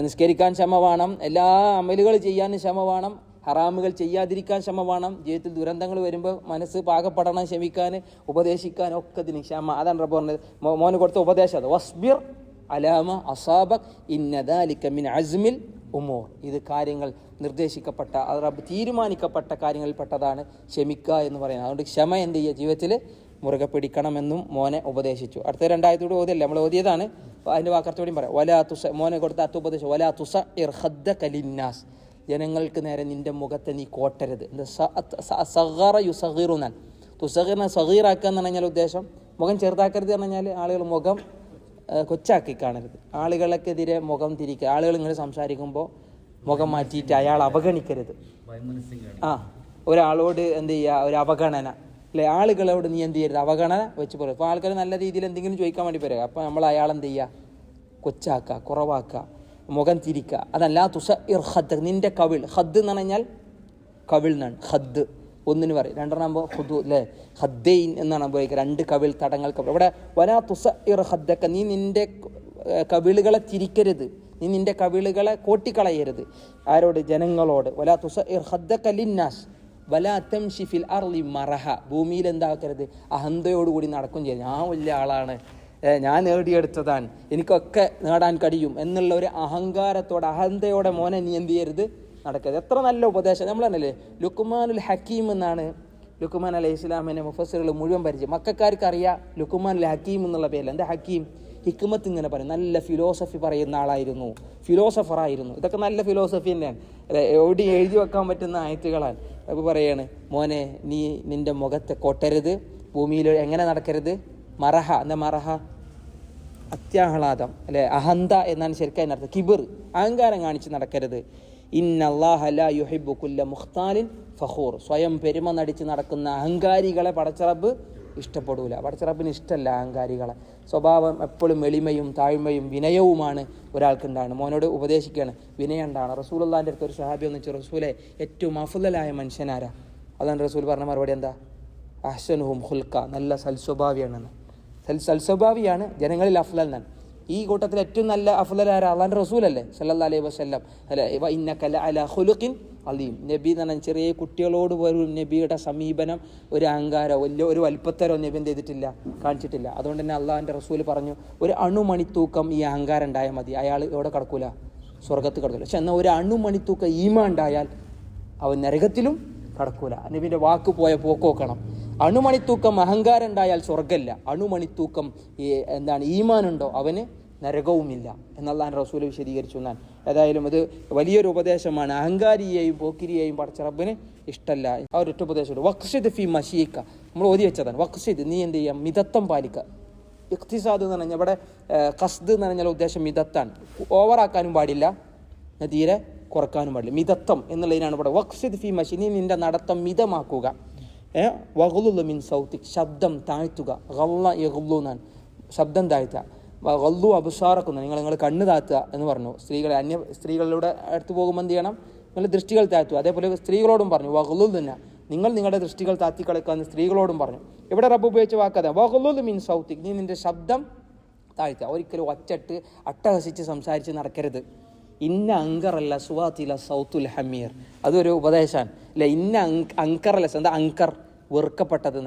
നിസ്കരിക്കാൻ ക്ഷമ വേണം. എല്ലാ അമലുകൾ ചെയ്യാനും ക്ഷമ വേണം. ഹറാമുകൾ ചെയ്യാതിരിക്കാൻ ക്ഷമ വേണം. ജീവിതത്തിൽ ദുരന്തങ്ങൾ വരുമ്പോൾ മനസ്സ് പാകപ്പെടണം ക്ഷമിക്കാൻ ഉപദേശിക്കാൻ ഒക്കെ ഇതിന് ക്ഷമ. അതാണ് റബ്ബ് പറഞ്ഞത്. മോനെ കൊടുത്ത ഉപദേശം അത്. വസ്ബിർ അലാമ അസാബക് ഇന്നദാലിക മിൻ അസ്മിൽ ഉമോർ. ഇത് കാര്യങ്ങൾ നിർദ്ദേശിക്കപ്പെട്ട റബ്ബ് തീരുമാനിക്കപ്പെട്ട കാര്യങ്ങളിൽപ്പെട്ടതാണ് ക്ഷമിക്കുക എന്ന് പറയുന്നത്. അതുകൊണ്ട് ക്ഷമ എന്ത് ചെയ്യുക? ജീവിതത്തിൽ മുറുകെ പിടിക്കണമെന്നും മോനെ ഉപദേശിച്ചു. അടുത്ത രണ്ടായിരത്തോട് ഓതിയല്ലേ? നമ്മൾ ഓതിയതാണ്. അതിന്റെ വാക്കർത്തോടെയും പറയാം. വലാ തുസ മോനെ കൊടുത്ത അത്ത ഉപദേശം വലാ തുസ ഇർഹദ്ദ കലിന്നാസ് ജനങ്ങൾക്ക് നേരെ നിന്റെ മുഖത്തെ നീ കോട്ടരുത്. സഹറ യുസഹീറുന്നാൻ തുസഹീറിനെ സഹീറാക്കുക എന്ന് പറഞ്ഞാൽ ഉദ്ദേശം? മുഖം ചെറുതാക്കരുത് എന്ന് പറഞ്ഞാൽ ആളുകൾ മുഖം കൊച്ചാക്കി കാണരുത്. ആളുകൾക്കെതിരെ മുഖം തിരിക്കുക. ആളുകൾ ഇങ്ങനെ സംസാരിക്കുമ്പോൾ മുഖം മാറ്റിയിട്ട് അയാൾ അവഗണിക്കരുത്. ആ ഒരാളോട് എന്ത് ചെയ്യുക? ഒരു അവഗണന. അല്ലെ? ആളുകളോട് നീ എന്ത് ചെയ്യരുത്? അവഗണന വെച്ച് പറയും അപ്പോൾ ആൾക്കാർ നല്ല രീതിയിൽ എന്തെങ്കിലും ചോദിക്കാൻ വേണ്ടി പറയുക. അപ്പോൾ നമ്മൾ അയാൾ എന്ത് ചെയ്യുക? കൊച്ചാക്കുക കുറവാക്കുക മുഖം തിരിക്കുക. അതല്ല തുസ ഇർ ഹദ് നിന്റെ കവിൾ. ഹദ് എന്ന് പറഞ്ഞാൽ കവിൾ എന്നാണ്. ഹദ് ഒന്നിന് പറയും. രണ്ടെണ്ണം ആകുമ്പോൾ ഹുദു അല്ലേ? ഹദ്ദൈൻ എന്നാണ് ഉപയോഗിക്കുക. രണ്ട് കവിൾ തടങ്ങൾ കവിൾ. ഇവിടെ വലാ തുസ ഇർ ഹദ്ദക്ക നീ ഏഹ്, കവിളുകളെ തിരിക്കരുത്. നീ നിന്റെ കവിളുകളെ കോട്ടിക്കളയരുത്. ആരോട്? ജനങ്ങളോട്. വലാ തുസ ഇർ ഹദ്ദക്ക ലിന്നാസ്. വലാ തംഷി ഫിൽ അർലി മറഹ. ഭൂമിയിൽ എന്താക്കരുത് അഹന്തയോടുകൂടി നടക്കും ചെയ്യും. ഞാൻ വലിയ ആളാണ്. ഞാൻ നേടിയെടുത്തതാണ്. എനിക്കൊക്കെ നേടാൻ കഴിയും എന്നുള്ള ഒരു അഹങ്കാരത്തോടെ അഹന്തയോടെ മോനെ നീ എന്ത് ചെയ്യരുത്? നടക്കരുത്. എത്ര നല്ല ഉപദേശം. നമ്മൾ തന്നെയല്ലേ ലുക്കുമാനുൽ ഹക്കീം എന്നാണ്. ലുക്കുമാൻ അലൈഹി ഇസ്ലാമിനെ മുഫസറുകൾ മുഴുവൻ പരിചയം. മക്കാർക്ക് അറിയാം ലുക്കുമാനുൽ ഹക്കീം എന്നുള്ള പേരിൽ. എന്താ ഹക്കീം? ഹിക്മത്ത് ഇങ്ങനെ പറയും. നല്ല ഫിലോസഫി പറയുന്ന ആളായിരുന്നു. ഫിലോസഫറായിരുന്നു ഇതൊക്കെ നല്ല ഫിലോസഫി തന്നെയാണ്. എവിടെ എഴുതി വെക്കാൻ പറ്റുന്ന ആയത്തുകളാണ്. അപ്പോൾ പറയാണ് മോനെ നീ നിന്റെ മുഖത്തെ കൊട്ടരുത് ഭൂമിയിൽ എങ്ങനെ നടക്കരുത്? മറഹ. എന്താ മറഹ? അത്യാഹ്ലാദം അല്ലെ? അഹന്ത എന്നാണ് ശരിക്കും അതിനർത്ഥം. കിബിർ അഹങ്കാരം കാണിച്ച് നടക്കരുത്. ഇന്നല്ലാഹല യുഹിബു മുഖ്താലിൻ ഫഹൂർ സ്വയം പെരുമ നടിച്ച് നടക്കുന്ന അഹങ്കാരികളെ പടച്ചറബ് ഇഷ്ടപ്പെടൂല. പടച്ചിറപ്പിന് ഇഷ്ടമല്ല അഹങ്കാരികളെ. സ്വഭാവം എപ്പോഴും എളിമയും താഴ്മയും വിനയവുമാണ് ഒരാൾക്കുണ്ടാണ് മോനോട് ഉപദേശിക്കുകയാണ് വിനയം ഉണ്ടാണ് റസൂലുള്ളാന്റെ അടുത്ത് ഒരു സഹാബി എന്ന് വെച്ചാൽ റസൂലെ ഏറ്റവും അഫുലായ മനുഷ്യനാരാ? അതാണ് റസൂൽ പറഞ്ഞ മറുപടി എന്താ? അഹ്സനുഹും ഹുൽക്ക നല്ല സൽസ്വഭാവിയാണെന്ന്. സൽ സൽസ്വഭാവിയാണ് ജനങ്ങളിൽ അഫ്ലൽ എന്നാണ്. ഈ കൂട്ടത്തിൽ ഏറ്റവും നല്ല അഫ്ലൽ ആരാ റസൂൽ അല്ലേ സല്ലാ അലൈഹി വസല്ലം. അല്ലെ? ഇവ ഇന്നക്കല്ല അല ഹുലുഖിൻ അലീം. നബി എന്ന് പറഞ്ഞാൽ ചെറിയ കുട്ടികളോട് പോലും നബിയുടെ സമീപനം ഒരു അഹങ്കാരോ വലിയ ഒരു വലിപ്പത്തരോ നബി എന്ത് ചെയ്തിട്ടില്ല കാണിച്ചിട്ടില്ല. അതുകൊണ്ട് തന്നെ അള്ളാഹിന്റെ റസൂൽ പറഞ്ഞു ഒരു അണുമണിത്തൂക്കം ഈ അഹങ്കാരം ഉണ്ടായാൽ മതി. അയാൾ എവിടെ കിടക്കൂല? സ്വർഗത്ത് കിടക്കൂല. പക്ഷെ എന്നാൽ ഒരു അണുമണിത്തൂക്കം ഈമ ഉണ്ടായാൽ അവൻ നരകത്തിലും കടക്കൂല. നബിന്റെ വാക്ക് പോയ പോക്ക് നോക്കണം. അണുമണിത്തൂക്കം അഹങ്കാരം ഉണ്ടായാൽ സ്വർഗമില്ല അണുമണിത്തൂക്കം എന്താണ് ഈമാനുണ്ടോ? അവന് നരകവുമില്ല. എന്നുള്ള റസൂൽ വിശദീകരിച്ചു ഞാൻ ഏതായാലും അത് വലിയൊരു ഉപദേശമാണ്. അഹങ്കാരിയെയും പോക്കിരിയെയും പടച്ച റബ്ബിന് ഇഷ്ടമല്ല ആ ഒരു ഒറ്റ ഉപദേശമുണ്ട് വക്ഷിദ് ഫി മഷീക്ക നമ്മൾ ഓതി വെച്ചതാണ്. വക്ഷിദ് നീ എന്ത് ചെയ്യാം? മിതത്വം പാലിക്കുക ഇഖ്തിസാദ് എന്ന് പറഞ്ഞാൽ ഇവിടെ കസ്ദ് എന്ന് പറഞ്ഞാൽ ഉദ്ദേശം മിതത്താണ്. ഓവറാക്കാനും പാടില്ല. തീരെ കുറക്കാനും പാടില്ല. മിതത്വം എന്നുള്ളതിനാണ് ഇവിടെ വക്സിദ് ഫി മഷി. നീ നിന്റെ നടത്തം മിതമാക്കുക. ഏ? മിൻ സൗത്തിക്. ശബ്ദം താഴ്ത്തുക. റള്ള യഗുല്ലു എന്നാണ് ശബ്ദം താഴ്ത്തുക. വള്ളു അബുസാറക്കുന്ന. നിങ്ങൾ നിങ്ങൾ കണ്ണ് താഴ്ത്തുക എന്ന് പറഞ്ഞു. സ്ത്രീകളെ അന്യ സ്ത്രീകളിലൂടെ അടുത്ത് പോകുമ്പോൾ എന്ത് ചെയ്യണം? നിങ്ങൾ ദൃഷ്ടികൾ താഴ്ത്തുക. അതേപോലെ സ്ത്രീകളോടും പറഞ്ഞു വകുലു തന്നെ നിങ്ങൾ നിങ്ങളുടെ ദൃഷ്ടികൾ താത്തി കളിക്കാമെന്ന് സ്ത്രീകളോടും പറഞ്ഞു. ഇവിടെ റബ്ബ് ഉപയോഗിച്ച വാക്കത വകുലു മിൻ സൗത്തിക്. നീ നിന്റെ ശബ്ദം താഴ്ത്തുക. ഒരിക്കലും ഒച്ചട്ട് അട്ടഹസിച്ച് സംസാരിച്ച് നടക്കരുത്. ഇന്ന അങ്കറല്ല സുവാത്തില സൗത്തുൽ ഹമീർ. അതൊരു ഉപദേശമാണ് അല്ലെ ഇന്ന അങ് അങ്കറല്ല എന്താ അങ്കർ? വെറുക്കപ്പെട്ടത്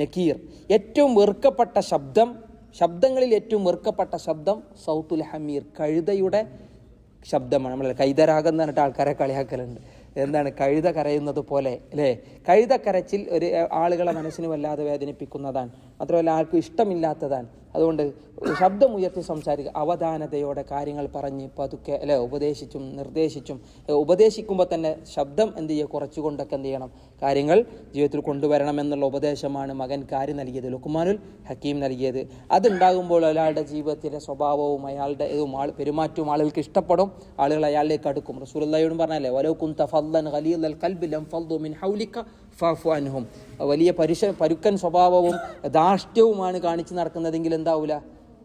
നക്കീർ. ഏറ്റവും വെറുക്കപ്പെട്ട ശബ്ദം ശബ്ദങ്ങളിൽ ഏറ്റവും വെറുക്കപ്പെട്ട ശബ്ദം സൗത്തുൽ ഹമീർ. കഴുതയുടെ ശബ്ദമാണ്. നമ്മളെ കൈതരാഗം എന്ന് പറഞ്ഞിട്ട് ആൾക്കാരെ കളിയാക്കലുണ്ട്. എന്താണ് കഴുത കരയുന്നത് പോലെ അല്ലേ? കഴുത കരച്ചിൽ ഒരു ആളുകളെ മനസ്സിന് വല്ലാതെ വേദനിപ്പിക്കുന്നതാണ്. മാത്രമല്ല ആർക്കും ഇഷ്ടമില്ലാത്തതാണ്. അതുകൊണ്ട് ശബ്ദമുയർത്തി സംസാരിക്കുക അവധാനതയോടെ കാര്യങ്ങൾ പറഞ്ഞ് പതുക്കെ അല്ലെ ഉപദേശിച്ചും നിർദ്ദേശിച്ചും ഉപദേശിക്കുമ്പോൾ തന്നെ ശബ്ദം എന്ത് ചെയ്യുക കുറച്ചുകൊണ്ടൊക്കെ എന്ത് ചെയ്യണം? കാര്യങ്ങൾ ജീവിതത്തിൽ കൊണ്ടുവരണം എന്നുള്ള ഉപദേശമാണ് മകൻ കാര്യ നൽകിയത് ലുക്കുമാനുൽ ഹക്കീം നൽകിയത്. അതുണ്ടാകുമ്പോൾ അയാളുടെ ജീവിതത്തിലെ സ്വഭാവവും അയാളുടെ ഇതും ആൾ പെരുമാറ്റവും ആളുകൾക്ക് ഇഷ്ടപ്പെടും ആളുകൾ അയാളിലേക്ക് അടുക്കും. റസൂലയോടും പറഞ്ഞല്ലേ വലോ കുന്ത ഫല്ലൻ ഖലീലൽ ഖൽബി ലം ഫൽദു മിൻ ഹൗലിക ഫാഫു വലിയ പരുഷ പരുക്കൻ സ്വഭാവവും ധാർഷ്ട്യവുമാണ് കാണിച്ചു നടക്കുന്നതെങ്കിൽ എന്താവൂല?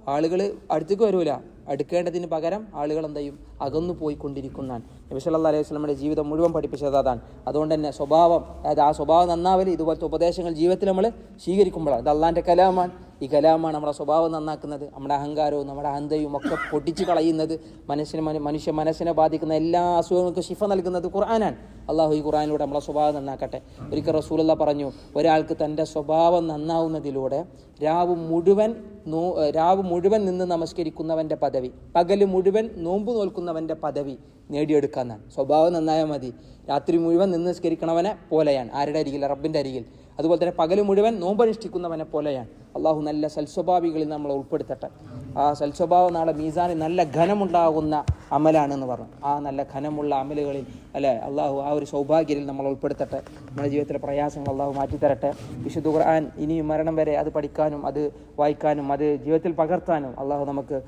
ആളുകൾ അടുത്തേക്ക് വരൂല. അടുക്കേണ്ടതിന് പകരം ആളുകൾ എന്ത് ചെയ്യും? അകന്നു പോയിക്കൊണ്ടിരിക്കുന്നതാണ് നബി സല്ലല്ലാഹു അലൈഹി വസല്ലമയുടെ ജീവിതം മുഴുവൻ പഠിപ്പിച്ചത് അതാണ്. അതുകൊണ്ട് തന്നെ സ്വഭാവം അതായത് ആ സ്വഭാവം നന്നാവൽ ഇതുപോലത്തെ ഉപദേശങ്ങൾ ജീവിതത്തിൽ നമ്മൾ സ്വീകരിക്കുമ്പോഴാണ്. ഇത് അള്ളാന്റെ കലാമാണ്. ഈ കലാമാണ് നമ്മുടെ സ്വഭാവം നന്നാക്കുന്നത്. നമ്മുടെ അഹങ്കാരവും നമ്മുടെ അഹന്തയും ഒക്കെ പൊട്ടിച്ച് കളയുന്നത് മനസ്സിന് മന- മനുഷ്യ മനസ്സിനെ ബാധിക്കുന്ന എല്ലാ അസുഖങ്ങൾക്കും ശിഫ നൽകുന്നത് ഖുർആനാണ്. അള്ളാഹു ഈ ഖുർആനിലൂടെ നമ്മളെ സ്വഭാവം നന്നാക്കട്ടെ. ഒരിക്കൽ റസൂലുള്ള പറഞ്ഞു ഒരാൾക്ക് തന്റെ സ്വഭാവം നന്നാവുന്നതിലൂടെ രാവ് മുഴുവൻ നോ രാവ് മുഴുവൻ നിന്ന് നമസ്കരിക്കുന്നവന്റെ പദവി പകൽ മുഴുവൻ നോമ്പ് നോൽക്കുന്നവന്റെ പദവി നേടിയെടുക്കാന്നാണ്. സ്വഭാവം നന്നായാൽ മതി. രാത്രി മുഴുവൻ നിന്ന് നിസ്കരിക്കണവനെ പോലെയാണ്. ആരുടെ അരികിൽ? റബ്ബിന്റെ അരികിൽ. അതുപോലെ തന്നെ പകൽ മുഴുവൻ നോമ്പനുഷ്ഠിക്കുന്നവനെ പോലെയാണ്. അള്ളാഹു നല്ല സൽസ്വഭാവികളിൽ നമ്മളെ ഉൾപ്പെടുത്തട്ടെ. ആ സൽസ്വഭാവ നാളെ മീസാനിൽ നല്ല ഘനമുണ്ടാകുന്ന അമലാണെന്ന് പറഞ്ഞു. ആ നല്ല ഘനമുള്ള അമലുകളിൽ അല്ലെ അള്ളാഹു ആ ഒരു സൗഭാഗ്യത്തിൽ നമ്മൾ ഉൾപ്പെടുത്തട്ടെ. നമ്മുടെ ജീവിതത്തിലെ പ്രയാസങ്ങൾ അള്ളാഹു മാറ്റിത്തരട്ടെ. വിശുദ്ധ ഖുർആൻ ഇനിയും മരണം വരെ അത് പഠിക്കാനും അത് വായിക്കാനും അത് ജീവിതത്തിൽ പകർത്താനും അള്ളാഹു നമുക്ക്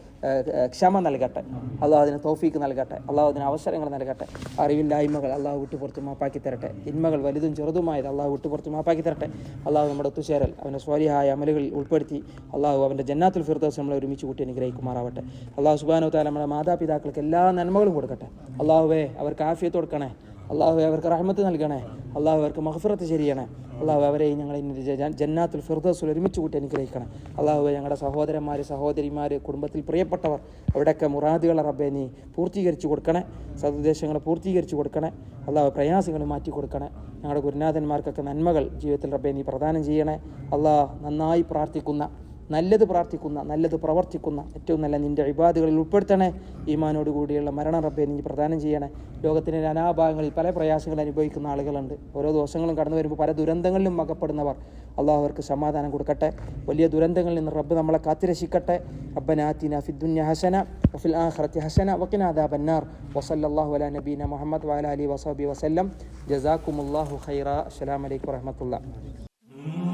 ക്ഷമ നൽകട്ടെ. അള്ളാഹു അതിന് തോഫീക്ക് നൽകട്ടെ. അള്ളാഹു അതിന് അവസരങ്ങൾ നൽകട്ടെ. അറിവില്ലായ്മകൾ അള്ളാഹു വിട്ടുപുറത്ത് മാപ്പാക്കി തരട്ടെ. ഇന്മകൾ വലുതും ചെറുതുമായത് അള്ളാഹു വിട്ടുപുറത്ത് മാപ്പാക്കി തരട്ടെ. അള്ളാഹു നമ്മുടെ ഒത്തുചേരൽ അവന്റെ സ്വാലിഹായ അമലുകളിൽ ഉൾപ്പെടുത്തി. അള്ളാഹു അവന്റെ ജന്നാത്തുൽ ഫിർദോസ് നമ്മളെ ഒരുമിച്ച് കൂട്ടി അനുഗ്രഹിക്കുമാറാവട്ടെ. അള്ളാഹു സുബാനോ താല നമ്മുടെ മാതാപിതാക്കൾക്ക് എല്ലാ നന്മകളും കൊടുക്കട്ടെ. അള്ളാഹുവേ അവർക്ക് ആഫിയത്ത് കൊടുക്കണേ. അള്ളാഹു അവർക്ക് റഹ്മത്ത് നൽകണേ. അള്ളാഹു അവർക്ക് മഹഫുറത്ത് ചെയ്യണേ അള്ളാഹു അവരെയും ജ- ജന്നാത്തുൽ ഫിർദോസിൽ ഒരുമിച്ച് കൂട്ടി അനുഗ്രഹിക്കണം. അള്ളാഹു ഞങ്ങളുടെ സഹോദരന്മാർ സഹോദരിമാർ കുടുംബത്തിൽ പ്രിയപ്പെട്ടവർ അവിടെയൊക്കെ മുറാദുകളെ റബ്ബെ നീ പൂർത്തീകരിച്ചു കൊടുക്കണേ. സദുദ്ദേശങ്ങൾ പൂർത്തീകരിച്ചു കൊടുക്കണേ. അള്ളാഹു പ്രയാസങ്ങൾ മാറ്റി കൊടുക്കണേ. ഞങ്ങളുടെ ഗുരുനാഥന്മാർക്കൊക്കെ നന്മകൾ ജീവിതത്തിൽ റബ്ബെ നീ പ്രദാനം ചെയ്യണേ. അള്ളാഹ് നന്നായി പ്രാർത്ഥിക്കുന്ന നല്ലത് പ്രാർത്ഥിക്കുന്ന നല്ലത് പ്രവർത്തിക്കുന്ന ഏറ്റവും നല്ല നിന്റെ ഇബാദുകളിൽ ഉൾപ്പെടുത്തണേ. ഈമാനോട് കൂടിയുള്ള മരണ റബ്ബെ നീ പ്രദാനം ചെയ്യണേ. ലോകത്തിന്റെ നാനാഭാഗങ്ങളിൽ പല പ്രയാസങ്ങൾ അനുഭവിക്കുന്ന ആളുകളുണ്ട്. ഓരോ ദിവസങ്ങളും കടന്നു വരുമ്പോൾ പല ദുരന്തങ്ങളിലും അകപ്പെടുന്നവർ അള്ളാഹു അവർക്ക് സമാധാനം കൊടുക്കട്ടെ. വലിയ ദുരന്തങ്ങളിൽ നിന്ന് റബ്ബ് നമ്മളെ കാത്തിരക്ഷിക്കട്ടെ. അബ്ബനാത്തിന ഫിദ്ദുന്യ ഹസന വഫിൽ ആഖിറത്തി ഹസന വഖിന ബന്നാർ വസല്ലല്ലാഹു അലാ നബീന മുഹമ്മദ് വഅല അലി വസഹബി വസല്ലം. ജസാക്കുമുല്ലാഹു ഖൈറ. അസ്സലാമു അലൈക്കും വറഹ്മത്തുള്ളാഹി.